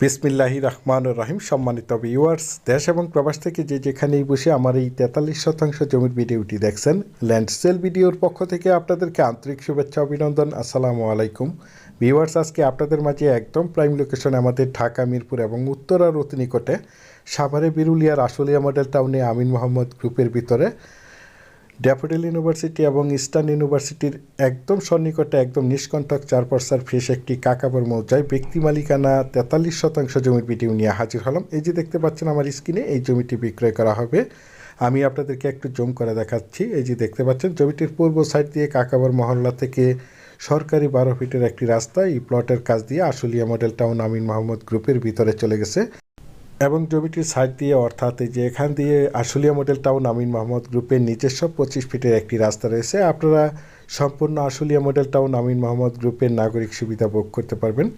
বিসমিল্লাহি রহমান রাহিম। সম্মানিত ভিউয়ার্স দেশ এবং প্রবাস থেকে যে যেখানেই বসে আমার এই তেতাল্লিশ শতাংশ জমির ভিডিওটি দেখছেন ল্যান্ড সেল ভিডিওর পক্ষ থেকে আপনাদেরকে আন্তরিক শুভেচ্ছা, অভিনন্দন। আসসালামু আলাইকুম। ভিউয়ার্স আজকে আপনাদের মাঝে একদম প্রাইম লোকেশন আমাদের ঢাকা, মিরপুর এবং উত্তরার অতি সাভারে বিরুলিয়ার আশুলিয়া মডেল টাউনে আমিন মোহাম্মদ গ্রুপের ভিতরে ড্যাফোডিল ইউনিভার্সিটি এবং ইস্টার্ন ইউনিভার্সিটির একদম সন্নিকটে একদম নিষ্কণ্টক চার পর্সার ফ্রেশ একটি কাকাবর মৌজায় ব্যক্তি মালিকানা তেতাল্লিশ শতাংশ জমির ভিডিও নিয়ে হাজির হলাম। এই যে দেখতে পাচ্ছেন আমার স্ক্রিনে, এই জমিটি বিক্রয় করা হবে। আমি আপনাদেরকে একটু জম করে দেখাচ্ছি। এই যে দেখতে পাচ্ছেন, জমিটির পূর্ব সাইড দিয়ে কাকাবর মহল্লা থেকে সরকারি বারো ফিটের একটি রাস্তা, এই প্লটের কাজ দিয়ে আশুলিয়া মডেল টাউন আমিন মোহাম্মদ গ্রুপের ভিতরে চলে গেছে। এবং জমিটির সাইড দিয়ে, অর্থাৎ যে এখান দিয়ে আশুলিয়া মডেল টাউন, আমিন মোহাম্মদ গ্রুপের নিজস্ব পঁচিশ ফিটের একটি রাস্তা রয়েছে। আপনারা সম্পূর্ণ আশুলিয়া মডেল টাউন, আমিন মোহাম্মদ গ্রুপের নাগরিক সুবিধা ভোগ করতে পারবেন।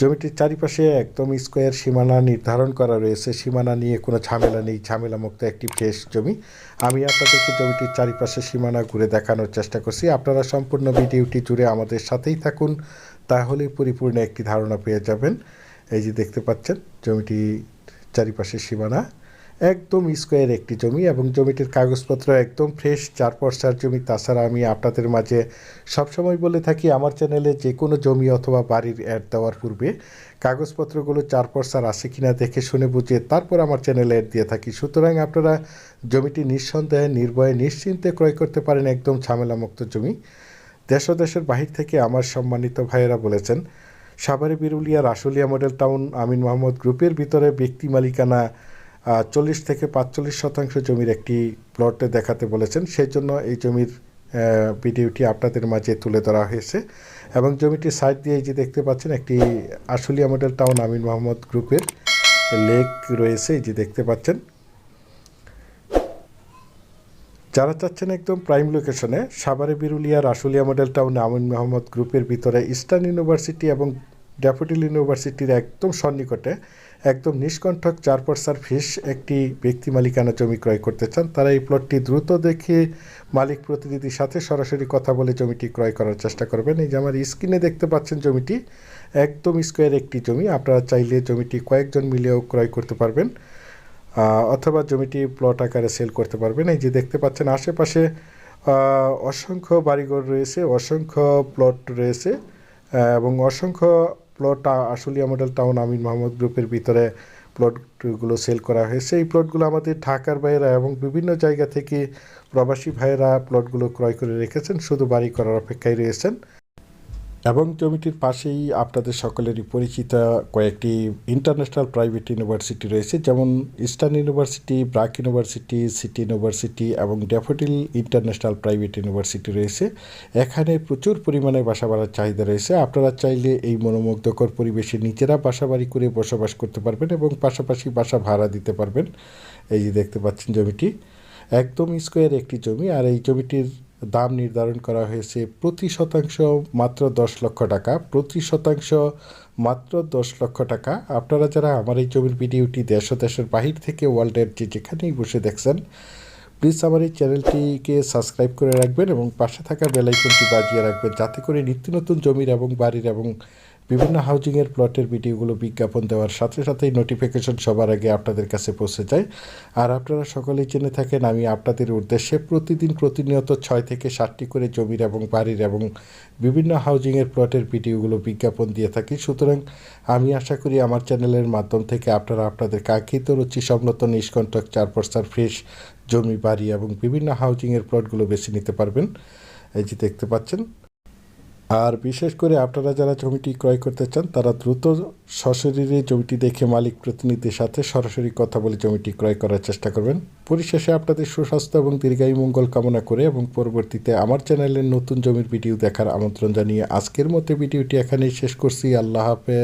জমিটির চারিপাশে একদম স্কোয়ার সীমানা নির্ধারণ করা রয়েছে। সীমানা নিয়ে কোনো ঝামেলা নেই, ঝামেলামুক্ত একটি ফ্রেশ জমি। আমি আপনাদেরকে জমিটির চারিপাশে সীমানা ঘুরে দেখানোর চেষ্টা করছি। আপনারা সম্পূর্ণ ভিডিওটি জুড়ে আমাদের সাথেই থাকুন, তাহলে পরিপূর্ণ একটি ধারণা পেয়ে যাবেন। এই যে দেখতে পাচ্ছেন, জমিটি চারিপাশে সীমানা, একদম স্কোয়ার একটি জমি এবং জমিটির কাগজপত্র একদম ফ্রেশ চার পর্সার জমি। তাছাড়া আমি আপনাদের মাঝে সবসময় বলে থাকি, আমার চ্যানেলে যে কোনো জমি অথবা বাড়ির অ্যাড দেওয়ার পূর্বে কাগজপত্রগুলো চার পর্সার আছে কিনা দেখে শুনে বুঝে তারপর আমার চ্যানেলে অ্যাড দিয়ে থাকি। সুতরাং আপনারা জমিটি নিঃসন্দেহে, নির্ভয়ে, নিশ্চিন্তে ক্রয় করতে পারেন, একদম ঝামেলামুক্ত জমি। দেশ দেশের বাহির থেকে আমার সম্মানিত ভাইয়েরা বলেছেন সাভারে বিরুলিয়ার আশুলিয়া মডেল টাউন আমিন মোহাম্মদ গ্রুপের ভিতরে ব্যক্তি মালিকানা চল্লিশ থেকে পাঁচচল্লিশ শতাংশ জমির একটি প্লটে দেখাতে বলেছেন। সেই জন্য এই জমির ভিডিওটি আপনাদের মাঝে তুলে ধরা হয়েছে। এবং জমিটির সাইড দিয়ে যে দেখতে পাচ্ছেন, একটি আশুলিয়া মডেল টাউন আমিন মোহাম্মদ গ্রুপের লেক রয়েছে, এই যে দেখতে পাচ্ছেন। যারা চাচ্ছেন একদম প্রাইম লোকেশনে সাভারে বিরুলিয়ার আশুলিয়া মডেল টাউন আমিন মোহাম্মদ গ্রুপের ভিতরে ইস্টার্ন ইউনিভার্সিটি এবং ড্যাফোডিল ইউনিভার্সিটির একদম সন্নিকটে একদম নিষ্কণ্ঠক চার পর্সার ফিস একটি ব্যক্তি মালিকানা জমি ক্রয় করতে চান। তারা এই প্লটটি দ্রুত দেখে মালিক প্রতিনিধির সাথে সরাসরি কথা বলে জমিটি ক্রয় করার চেষ্টা করবেন। এই যে আমার স্ক্রিনে দেখতে পাচ্ছেন জমিটি, একদম স্কোয়ার একটি জমি। আপনারা চাইলে জমিটি কয়েকজন মিলেও ক্রয় করতে পারবেন অথবা জমিটি প্লট আকারে সেল করতে পারবেন। এই যে দেখতে পাচ্ছেন আশেপাশে অসংখ্য বাড়িঘর রয়েছে, অসংখ্য প্লট রয়েছে এবং অসংখ্য plot Ashulia Model Town Amin Mahmud গ্রুপের ভিতরে প্লটগুলো সেল করা হয়েছে এই প্লটগুলো আমাদের ঢাকার ভাইয়েরা এবং বিভিন্ন জায়গা থেকে প্রবাসী ভাইয়েরা প্লটগুলো ক্রয় করে রেখেছেন, শুধু বাড়ি করার অপেক্ষায় রয়েছেন। এবং জমিটির পাশেই আপনাদের সকলেরই পরিচিত কয়েকটি ইন্টারন্যাশনাল প্রাইভেট ইউনিভার্সিটি রয়েছে, যেমন Eastern University BRAC University City University এবং ড্যাফোডিল ইন্টারন্যাশনাল প্রাইভেট ইউনিভার্সিটি রয়েছে। এখানে প্রচুর পরিমাণে বাসা বাড়ার চাহিদা রয়েছে। আপনারা চাইলে এই মনোমুগ্ধকর পরিবেশে নিজেরা বাসা বাড়ি করে বসবাস করতে পারবেন এবং পাশাপাশি বাসা ভাড়া দিতে পারবেন। এই যে দেখতে পাচ্ছেন জমিটি, একদম স্কোয়ার একটি জমি, আর এই জমিটির দাম নির্ধারণ করা হয়েছে প্রতি শতাংশ মাত্র দশ লক্ষ টাকা, প্রতি শতাংশ মাত্র দশ লক্ষ টাকা। আপনারা যারা আমার এই জমির ভিডিওটি দেশ ও দেশের বাহির থেকে ওয়ার্ল্ডের যে যেখানেই বসে দেখছেন প্লিজ আমার এই চ্যানেলটিকে সাবস্ক্রাইব করে রাখবেন এবং পাশে থাকা বেলাইকনটি বাজিয়ে রাখবেন, যাতে করে নিত্য নতুন জমির এবং বাড়ির এবং বিভিন্ন হাউজিংয়ের প্লটের ভিডিওগুলো বিজ্ঞাপন দেওয়ার সাথে সাথেই নোটিফিকেশন সবার আগে আপনাদের কাছে পৌঁছে যায়। আর আপনারা সকলেই জেনে থাকেন, আমি আপনাদের উদ্দেশ্যে প্রতিদিন প্রতিনিয়ত ছয় থেকে সাতটি করে জমির এবং বাড়ির এবং বিভিন্ন হাউজিংয়ের প্লটের ভিডিওগুলো বিজ্ঞাপন দিয়ে থাকি। সুতরাং আমি আশা করি আমার চ্যানেলের মাধ্যম থেকে আপনারা আপনাদের কাঙ্ক্ষিত রুচি সম্নত নিষ্কণ্ঠক চার পর্সার ফ্রেশ জমি, বাড়ি এবং বিভিন্ন হাউজিংয়ের প্লটগুলো বেছে নিতে পারবেন। এই যে দেখতে পাচ্ছেন আর বিশেষ করে আপনারা যারা জমিটি ক্রয় করতে চান, তারা দ্রুত সশরীরে জমিটি দেখে মালিক প্রতিনিধির সাথে সরাসরি কথা বলে জমিটি ক্রয় করার চেষ্টা করবেন। পরিশেষে আপনাদের সুস্বাস্থ্য এবং দীর্ঘায়ু মঙ্গল কামনা করে এবং পরবর্তীতে আমার চ্যানেলের নতুন জমির ভিডিও দেখার আমন্ত্রণ জানিয়ে আজকের মতো ভিডিওটি এখানেই শেষ করছি। আল্লাহ হাফেজ।